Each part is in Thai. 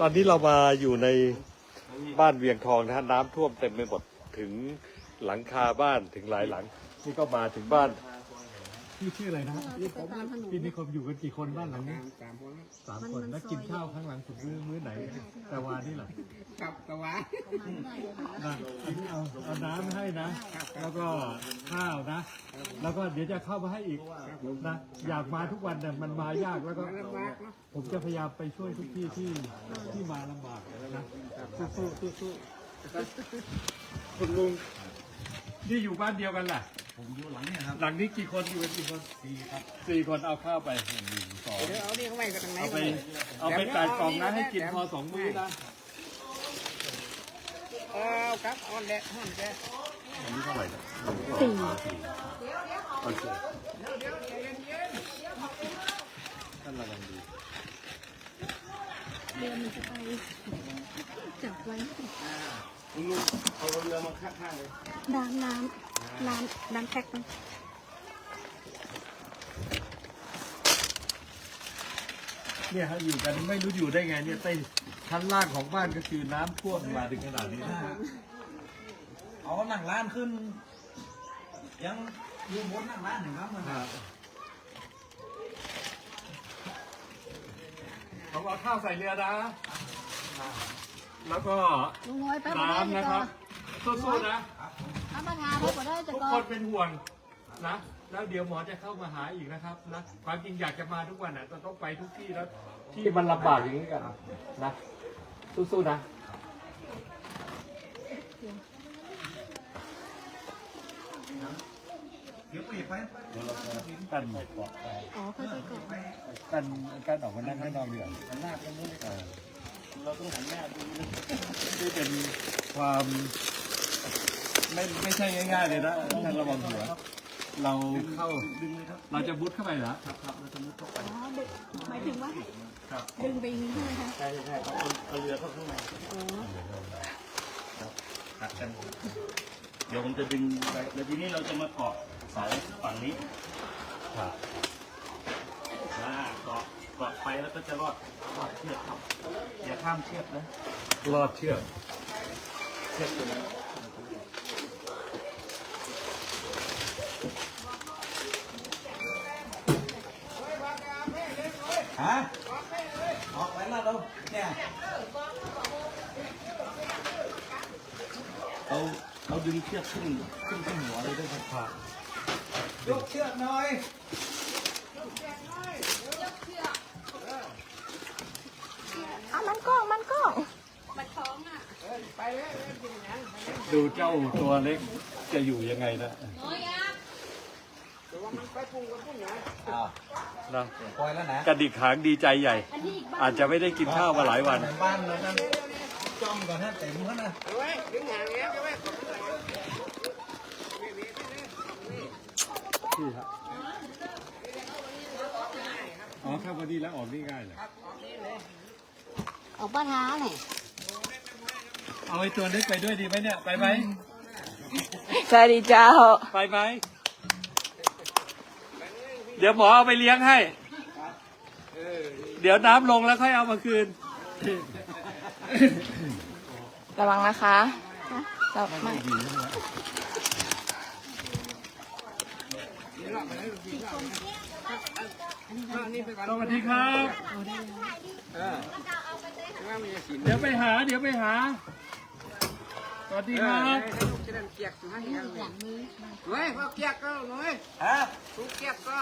ตอนนี้เรามาอยู่ในบ้านเวียงทองนะฮะน้ำท่วมเต็มไปหมดถึงหลังคาบ้านถึงหลายหลัง นี่ก็มาถึงบ้าน พี่ชื่ออะไรนะพี่นิคมอยู่กันกี่คนบ้านหลังนี้สามคนสามคนแล้วกินข้าวข้างหลังสุดมื้อมื้อไหน แต่วานี่เหรอกับตะวันนะอันนี้เอาเอาน้ำให้นะ แล้วก็ข้าวนะ แล้วก็เดี๋ยวจะเข้ามาให้อีกนะอยากมาทุกวันแต่ยมันมายากแล้วก็ลำบากเนาะผมจะพยายามไปช่วยทุกที่ที่ที่มาลำบากนะสู้สู้สู้สู้คุณลุงนี่อยู่บ้านเดียวกันล่ะ ผมอยู่หลังเนี่ยครับหลังนี้กี่คนอยู่กันกี่คนสี่ครับสี่คนเอาข้าวไปหนึ่งสองเดี๋ยวเอานี่เข้าไปกันทางไหนเอาไปเอาไปแปดกล่องนะให้กินพอสองมื้อนะเออครับอ่อนแดดอ่อนแดดอันนี้เท่าไหร่นะสี่โอเคท่านระวังดีเรือมันจะไปจับไว้ ลุงลุงเอาเรือมาข้างๆเลยน้ำน้ำน้ำน้ำแพ็คมันเนี่ยฮะอยู่กันไม่รู้อยู่ได้ไงเนี่ยใต้ชั้นล่างของบ้านก็คือน้ำท่วมมาถึงขนาดนี้นะเอาหนังร้านขึ้น ยังอยู่บนหนังร้านหนึ่งครับมันผมเอาข้าวใส่เรือนะ แล้วก็ลุงน้อยไปบ่ได้น้ำจะนะคก็รับสู้ๆนะถ้าประธานไปบ่ได้จะทุกก็คนเป็นห่วงนะแล้วเดี๋ยวหมอจะเข้ามาหาอีกนะครับนะความจริงอยากจะมาทุกวันนะแต่ต้องไปทุกที่แล้ว ที่มันลำบากอย่างนี้กันนะสู้ๆนะเดี๋ยวเปลี่ยนไปกันหมดก่อนอ๋อค่อยๆก่อนกันกันออกมานั่งข้างนอกดีกว่าหันหน้าไปนู้น เออเราต้องหันหน้าดูนะนี่เป็นความไม่ไม่ใช่ง่ายๆเลยนะท่านระวังหัว เราเข้าดึงเลยครับเราจะบุดเข้าไปเหรอครับครับเราจะมุดเข้าไปอ๋อดึงหมายถึงว่าครับดึงไปอย่างนี้ใช่ไหมคะใช่ใช่เอาเอาเรือเข้าข้างในอ๋อหักกันเดี๋ยวผมจะดึงไปแล้วทีนี้เราจะมาเกาะเสาฝั่งนี้ครับอ่าเกาะเกาะไปแล้วก็จะรอดรอดเชือกครับอย่า ข้ามเชือกนะรอดเชือกเชือกตัวนั้นฮะออกไปแล้วเราเนี่ยเอาเอาดึงเชือกขึ้นขึ้นขึ้นหัวเลยด้วยครับยกเชือกหน่อย อะมันกล้องมันกล้อง ดูเจ้าตัวเล็กจะอยู่ยังไงนะแต่ว่ามันไปปรุงกับพุ่นเหรออ้าวนะปล่อยแล้วนะกระดิกหางดีใจใหญ่ อาจจะไม่ได้กินข้าวมาหลายวัน บ้านเรานั่นจ้อมก่อนนะเต็มแล้วนะเอาไว้ดึงหางแล้วเอาไว้กดมันไหลที่ครับอ๋อเข้าพอดีแล้วออกนี่ง่ายเลยออกประธานเนี่ย เอาไอ้ตัวเล็กไปด้วยดีไหมเนี่ย ไปไหม สวัสดีเจ้า ไปไหม เดี๋ยวหมอเอาไปเลี้ยงให้ เดี๋ยวน้ำลงแล้วค่อยเอามาคืน ระวังนะคะระวังเอานี่ไปก่อนสวัสดีครับเออว่ามันจะสินเดี๋ยวไปหา เดี๋ยวไปหาส วัสดีครับให้ลูกจะได้เกียกมาให้กันเลยเฮ้ยเอเกียกก็หน่อยฮะทุกเกียกก็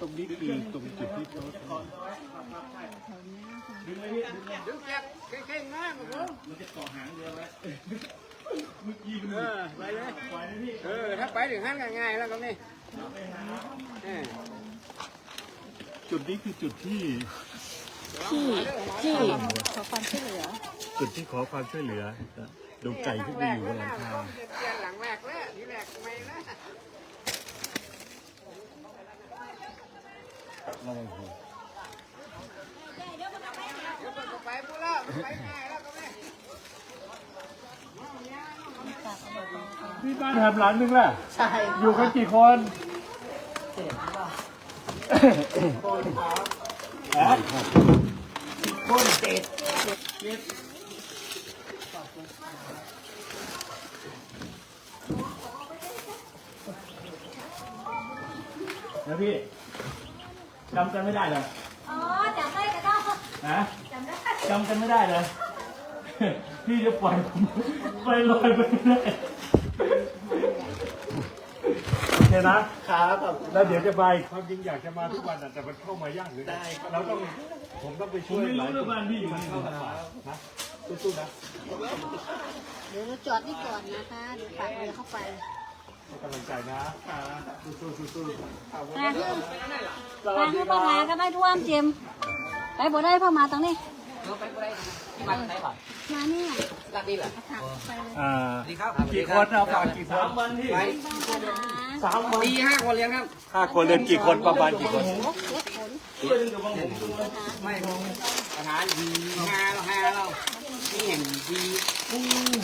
ตรงนี้คือตรงจุดที่เขาดึงเกียกเก่งมากครับผมมันจะเกาะหางเรือไว้เออไปเลยเออถ้าไปถึงนั้นก็ง่ายแล้วก็นี่เออจุดนี้คือจุดที่ที่ที่ ขอความช่วยเหลือ จุดที่ขอความช่วยเหลือนะดูไก่ขึ้นไปอยู่บนหลังคาเกียกหลังแรกแล้วทีแรกไม่นะระวังหัวเดี๋ยวมันก็ไปพูดแล้วไปง่ายแล้วก็ไม่พี่บ้านแถมหลังนึงแหละใช่ อยู่กันกี่คนคนครับคนเจ็ด นะพี่จำกันไม่ได้เลยอ๋อจำได้ก็ได้ฮะจำได้จำกันไม่ได้เลย พี่จะปล่อยผมไปลอยไปไม่ได้โอเคนะครับแล้วเดี๋ยวจะไปความจริงอยากจะมาทุกวันแต่มันเข้ามายากหรือได้เราต้อง ผมต้องไปผช่มวยไม่หลารู้ยเรื่องคนบ้านพี่อยู่มันนี่เข้าลำบากนะสู้ๆนะเดี๋ยวเราจอดนี่ก่อนนะคะเดี๋ยวฝากเรือเข้าไปให้กำลังใจนะสู้ๆสู้ๆมาเพื่อนมาเพื่อนปัญหาก็ได้ท่วมเจมไปบ่ได้พ่อมาตรงนี้มาเนี่ยรักดีเหรอถามไปเลยอ่าดีครับกี่คนเอาฝากกี่คสานมวันพี่ไปปัญหาสามวันดีห้าคนเลี้ยงครับห้าคนเรียนกี่คนประมาณกี่คนเจ็ดผล ช่วยดึงกับบางผมดูนะไม่ปัญหาดีห้าเราห้าเรานี่เห็นดี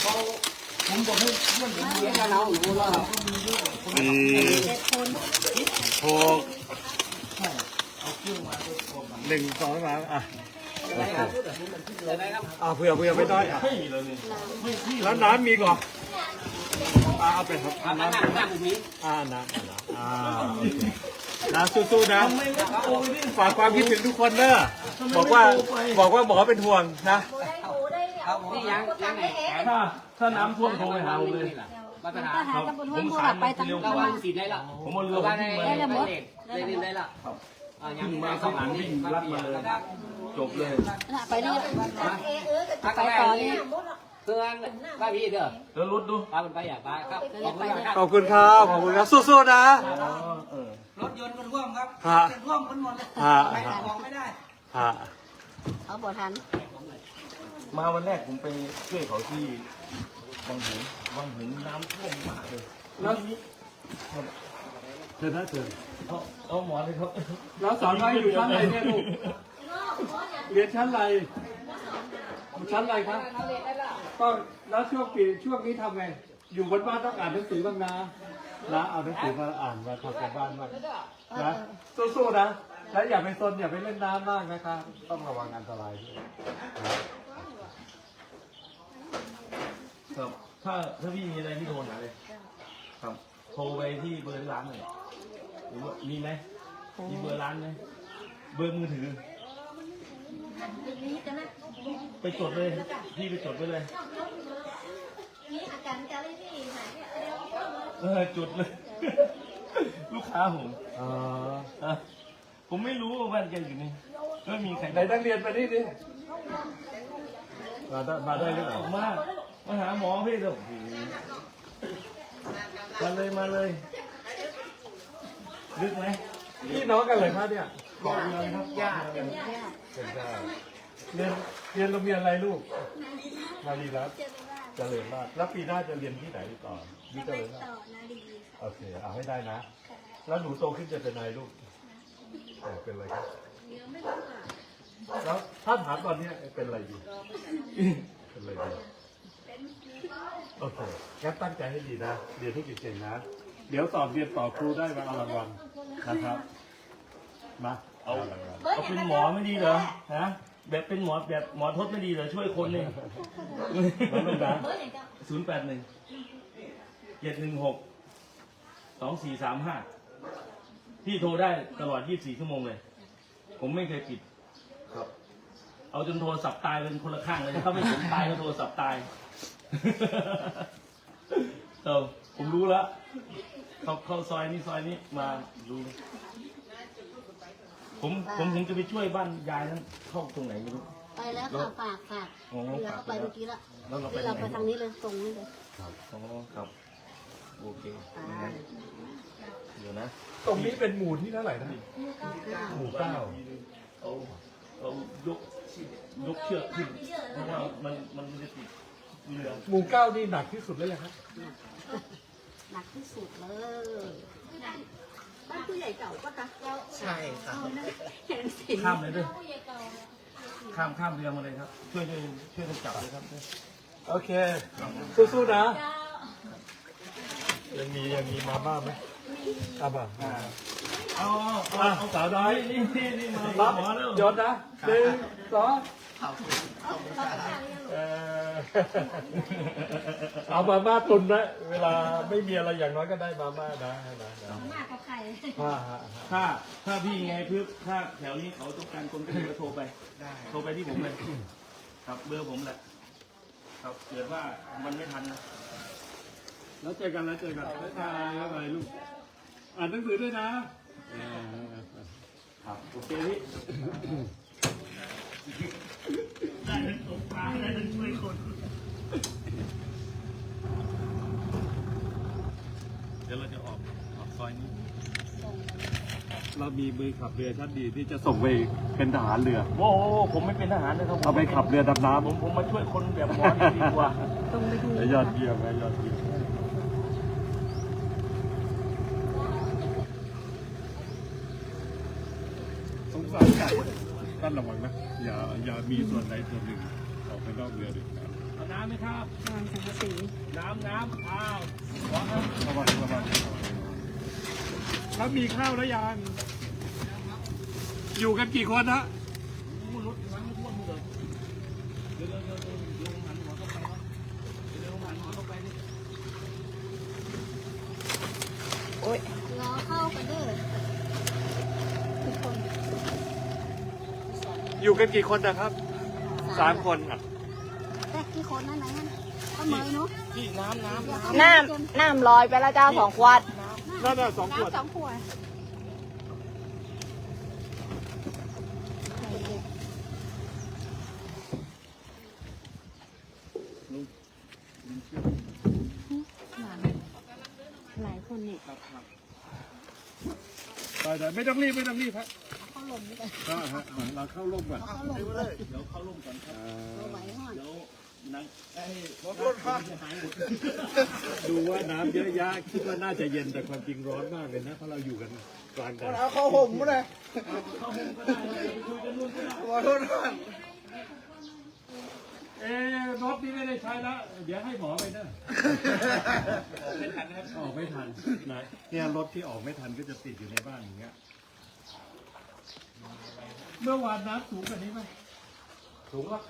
เขาผมบอกให้เพื่อนผมเลี้ยงกันเราหนูเราสี่เจ็ดผลหกหนึ่งสองสามอะอะไรครับอะไรครับอ่าเผื่อเผื่อไม่ได้อะแล้วน้ำมีก่อน อ่าเอาไปครับหน้าน้าหน้าบุมีอ่าน้ำอ่าโอเคนะสู้ๆนะฝากความคิดถึงทุกคนเนอะบอกว่าบอกว่าหมอเป็นห่วงนะถ้าถ้าน้ำท่วมโทรไปหาผมเลยมาตรฐาปันญหาตำบลห้วยโพธิ์ไปทางเราจังหวันสีได้ละผมเอาเรือเราผมได้วิ่งมาได้ได้ได้ได้ได้ละอ่ายังมาสองหลังนี่รัดมาเลยจบเลยไปนี่พักไปต่ออนี่ นี่เครื่องบ้าพี่เด้อแล้วรถดูพามันไปอย่าไปครับขอบคุณครับขอบคุณครับ ขอบคุณครับ สู้ๆนะอ๋อเออรถยนต์ก็ท่วมครับฮะท่วมกันหมดเลยฮะไปขายของไม่ได้ฮะเขาบ่ทัน มาวันแรกผมไปช่วยเขาที่บางหุนบางหุนน้ำท่วมมากเลยแล้วเชิญนะเชิญเอาเอาหมอเลยครับ แล้วสอนไว้อยู่ชั้นอะไรเนี่ยลูกเรียนชั้นอะไรชั้นอะไรครับ ก็แล้วช่วงปีช่วงนี้ทำไง อยู่บนบ้านต้องอ่านหนังสือบ้างนะนะเอาหนังสือมาอ่านมาทำกันบ้านบ้างนะสู้ๆนะแล้วอย่าไปซนอย่าไปเล่นน้ำมากนะครับต้องระวังอันตรายด้วยนะครับถ้าถ้าพี่มีอะไรพี่โทรหาเลยครับโทรไปที่เบอร์ร้านเลยหรือว่ามีไหมมีเบอร์ร้านไหมเบอร์มือถือ ไปจดเลย พี่ไปจดไว้เลย นี่อาการจะเลยที่ไหนเนี่ยเออจดเลย ลูกค้าผมอ๋ออะผมไม่รู้ว่าบ้านแกอยู่นี่ไม่มีใครไหนนักเรียนมานี่ดิมาได้มาได้หรือเปล่าออกมามาหาหมอพี่เถอะโอ้โหมาเลยมาเลยลึกไหมพี่น้องกันเลยครับเนี่ย เกาะเรือเลยครับญาติกันเป็นได้เรียนเรียนโรงเรียนอะไรลูกมาดีรัตน์เจริญราษฎร์แล้วปีหน้าจะเรียนที่ไหนต่อวิเจริญราษฎร์ต่อนาดีโอเค เอาให้ได้นะ แล้วหนูโตขึ้นจะเป็นอะไรลูกเออเป็นอะไรครับแล้วถ้าถามตอนเนี้ยเป็นอะไรดี เป็นอะไรดีโอเคงั้นตั้งใจให้ดีนะ เรียนให้เก่งๆนะ เดี๋ยวสอบเรียนต่อครูได้มาเอารางวัลนะครับ มา เอารางวัลเอาเป็นหมอไม่ดีเหรอฮะแบบเป็นหมอแบบหมอทศไม่ดีเหรอช่วยคนเนี่ยแล้วลูกนะศูนย์แปดหนึ่งเจ็ดหนึ่งหกสองสี่สามห้าพี่โทรได้ตลอดยี่สิบสี่ชั่วโมงเลย ผมไม่เคยปิดครับ เอาจนโทรศัพท์ตายเป็นคนละข้างเลยถ้าไม่ผมตายก็โทรศัพท์ตายเออผมรู้แล้วเข้าเข้าซอยนี้ซอยนี้มาดูเลย ผมผมถึงจะไปช่วยบ้านยายนั้นเข้าตรงไหนไม่รู้ ไปแล้วค่ะฝากฝากอ๋อเรือเข้าไปเมื่อกี้ละแล้วเราไปที่ไหเรานไปทางนี้เลยตรงนี้เลยอ๋อครับ โอเคไปเดี๋ยวนะตรงนี้เป็นหมู่ที่เท่าไหร่นะหมู่เก้าเอาเอายกยกเชือกขึ้นเพราะว่ามันมันจะติดเรือหมู่เก้านี่หนักที่สุดแล้วยังครับหนักที่สุดเลยบ้าน ผู้ใหญ่เก่าปะคะใช่ครับเห็นสิข้ามเลยด้วยข้ามข้ามเรือมาเลยครับ ช่วยช่วยช่วยกันจับเลยครับ โอเค สู้ๆนะ ยังมียังมีมาบ้างไหมอะบ้างเอาเอาอะสาวน้อยนี่นี่นี่มารับหมอแล้วยศนะหนึ่งสอง เอ่อเอามาม่าตุนนะเวลาไม่มีอะไรอย่างน้อยก็ได้มาม่านะนะนะมากกับไข่ผ้าฮะถ้าถ้าพี่ไงเพื่อถ้าแถวนี้เขาต้องการคนก็จะโทรไปโทรไปที่ผมเลย ครับเบอร์ผมแหละ ครับเกิดว่ามันไม่ทันนะแล้วเจอกันแล้วเจอกันบ๊ายบายบ๊ายบายลูกอ่านหนังสือด้วยนะ ครับ โอเคพี่ ได้ทั้งสงปลาได้ทั้งช่วยคน เดี๋ยวเราจะออกออกซอยนี้ เรามีมือขับเรือชั้นดีที่จะส่งไปเป็นทหารเรือ โอ้โหผมไม่เป็นทหารนะครับเอาไปขับเรือดำน้ำผมผมมาช่วยคนแบบหมอนี่ดีกว่ายอดเยี่ยมนะยอดเยี่ยมสงสารไก่ท่านระวังนะ อย่าอย่ามีส่วนใดส่วนหนึ่งออกไปนอกเรือเด็ดขาดเอาน้ำไหมครับงานสังกะสีน้ำน้ำอ้าวขอครับระวังระวังระวังแล้วมีข้าวแล้วยัง อยู่กันกี่คนฮะ รถน้ำไม่ท่วมเลยเดี๋ยวเดี๋ยวเดี๋ยวเดี๋ยวเดี๋ยวผมหันหัวเข้าไปครับเดี๋ยวผมหันหัวเข้าไปนี่ โอ้ย รอเข้ากันเด้อทุกคน อยู่กันกี่คนนะครับสามคนอะแต่กี่คนนั่นไหนนั่นก็เมยเนาะพี่น้ำน้ำน้ำน้ำลอยไปแล้วเจ้าสองขวดนั่นน่ะสองขวดน้ำสองขวดหลายคนนี่ได้ได้ไม่ต้องรีบไม่ต้องรีบฮะ เข้าร่มก็ฮะเราเข้าร่มก่อนเข้าลงเลยเดี๋ยวเข้าร่มก่อนครับเอาไหวห่อนเดี๋ยวนังไอ้รถดูว่าน้ำเยอะแยะคิดว่าน่าจะเย็นแต่ความจริงร้อนมากเลยนะเพราะเราอยู่กันกลางแดดเอาเข้าห่มมาเลยขอโทษท่านเอ๊รถนี้ไม่ได้ใช้แล้วเดี๋ยวให้หมอไปนะไม่ทันนะครับออกไม่ทันนะเนี่ยรถที่ออกไม่ทันก็จะติดอยู่ในบ้านอย่างเงี้ย เมื่อวานน้ำสูงกว่านี้ไหมสูงปะ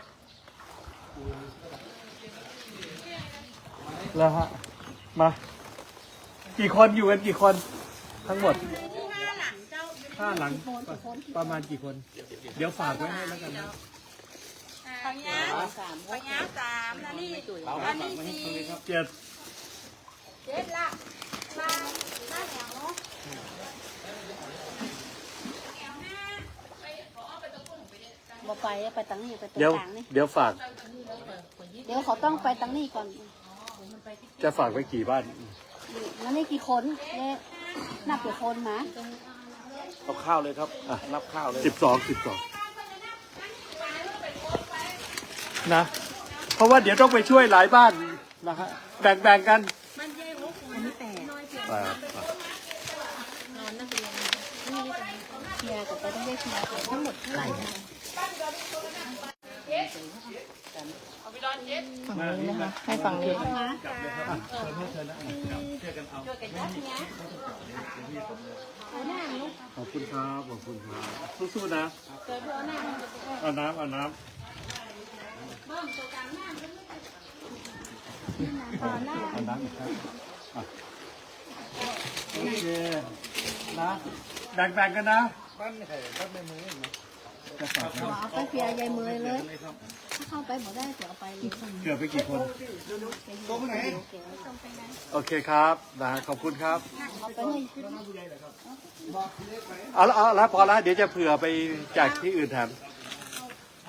แล้วฮะ มา กี่คนอยู่กันกี่คน ทั้งหมดห้าหลังประมาณกี่คน เดี๋ยวฝากไว้ให้แล้วกันนะปัญญาสามปัญญาสามนะนี่อันนี้สี่เจ็ดเจ็ดละมาหน้าแถวเนาะ บ่ไปไปตังนี่ไปตรงเดี๋ยวกลางนี่เดี๋ยวฝากเดี๋ยวเขาต้องไปตังนี่ก่อนจะฝากไว้กี่บ้านแล้วนี่กี่คนเอ๊ะนับกี่คนนะเอาข้าวเลยครับนับข้าวเลยสิบสองสิบสองนะ เพราะว่าเดี๋ยวต้องไปช่วยหลายบ้านนะฮะแบ่งแบ่งกันอันนี้แปดแปดเคลียร์กับไปต้องได้เคลียร์กันทั้งหมดเท่าไหร่นะ ฝั่งนี้นะคะ ให้ฝั่งนี้ขอบคุณครับ ขอบคุณครับสู้ๆนะเอาน้ำเอาน้ำเอาน้ำอีกครับอะโอเคนะแบ่งๆกันนะ บ้านไหนบ้านในมือจะฝากนะ เอาไปเคลียร์ยายเมยเลย ถ้าเข้าไปบ่ได้เดี๋ยวเอาไปเลยเกือบไปกี่คน ตรงไหน โอเคครับนะขอบคุณครับ เอาไปให้เอาละเอาละพอละเดี๋ยวจะเผื่อไปแจกที่อื่นแทน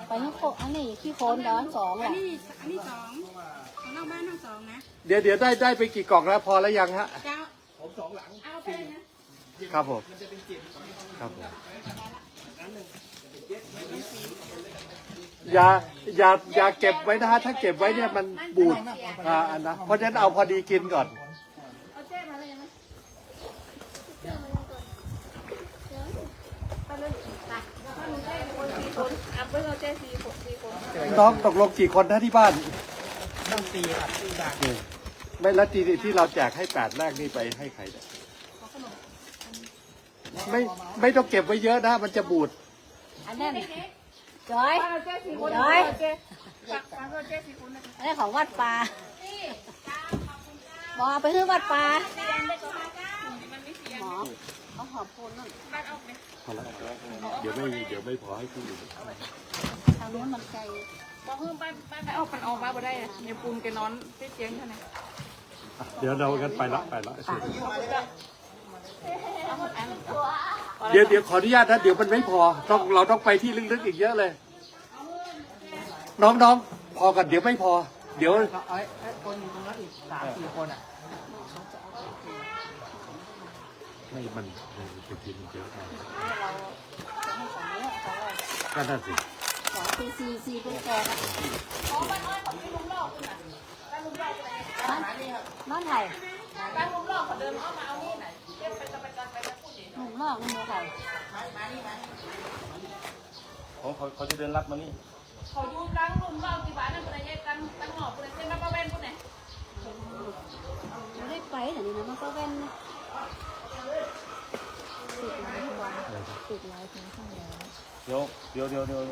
ไปให้โคอันนี้ขี้โคนร้อนสองแหละอันนี้สองของนอกบ้านทั้งสองนะเดี๋ยวเดี๋ยวได้ได้ไปกี่กล่องแล้วพอแล้วยังฮะ เจ้าผมสองหลังเอาไปเลยนะครับผม ครับผม อย่าอย่าอย่าเก็บไว้นะฮะถ้าเก็บไว้เนี่ยมันบูดอ่าอันนะเพราะฉะนั้นเอาพอดีกินก่อน เอาเจ๊มาเลยไหมเจ๊มาเลยก่อนเจ๊ไปเลยไปแล้วก็มีเจ๊คนสี่คนเอาไปเอาเจ๊สี่คนสี่คนน้องตกลงกี่คนนะที่บ้านต้องตีครับตีบาทไม่แล้วที่ที่เราแจกให้แปดแรกนี่ไปให้ใครเนี่ยไม่ไม่ต้องเก็บไว้เยอะนะมันจะบูด อันนั้นจอยป้าเราเจ๊สี่คนย้อยเจ๊ฝากฝากเราเจ๊สี่คนนะอันนี้ของวัดป่าหมอไปที่วัดป่าหมอเอาหอบพูนนั่นพอแล้วเดี๋ยวไม่เดี๋ยวไม่พอให้ผู้อื่นทางนู้นมันไกลบอกเพิ่มป้าป้าไปเอาปันออกมาบ่ได้อะในปูนแกนอนที่เจียงเท่านั้นเดี๋ยวเรากันไปละไปละ เสร็จเดี๋ยวเดี๋ยวขออนุญาตนะเดี๋ยวมันไม่พอต้องเราต้องไปที่ลึกๆอีกเยอะเลย น้องๆ พอกันเดี๋ยวไม่พอ เดี๋ยวเอาไอ้คนอยู่ตรงนั้นอีกสามสี่คนอะไม่มันเป็นทีมเยอะมากเราจะให้สองเนี้ยสองร้อยก็นั่นสิสองสี่สี่สี่เป็นแปดอะบ้านบ้านไทยป้าลุงลอกเขาเดินอ้อมมาเอานี่ไหน เจ๊ไปจะไปจะไปจะพูดดิหนุ่มนอกหนุ่มไทยเขาเขาเขาจะเดินรับมานี่เขาอยู่รังลุงลอกที่บ้านนั่นคนไหนกันตั้งหอบคนไหนเส้นมาป้าแว่นคนไหนไม่ได้ไปแต่นี่นะมันก็เป็นติดไลฟ์วันติดไลฟ์ทั้งข้างแล้วเดี๋ยวเดี๋ยวเดี๋ยวเดี๋ยว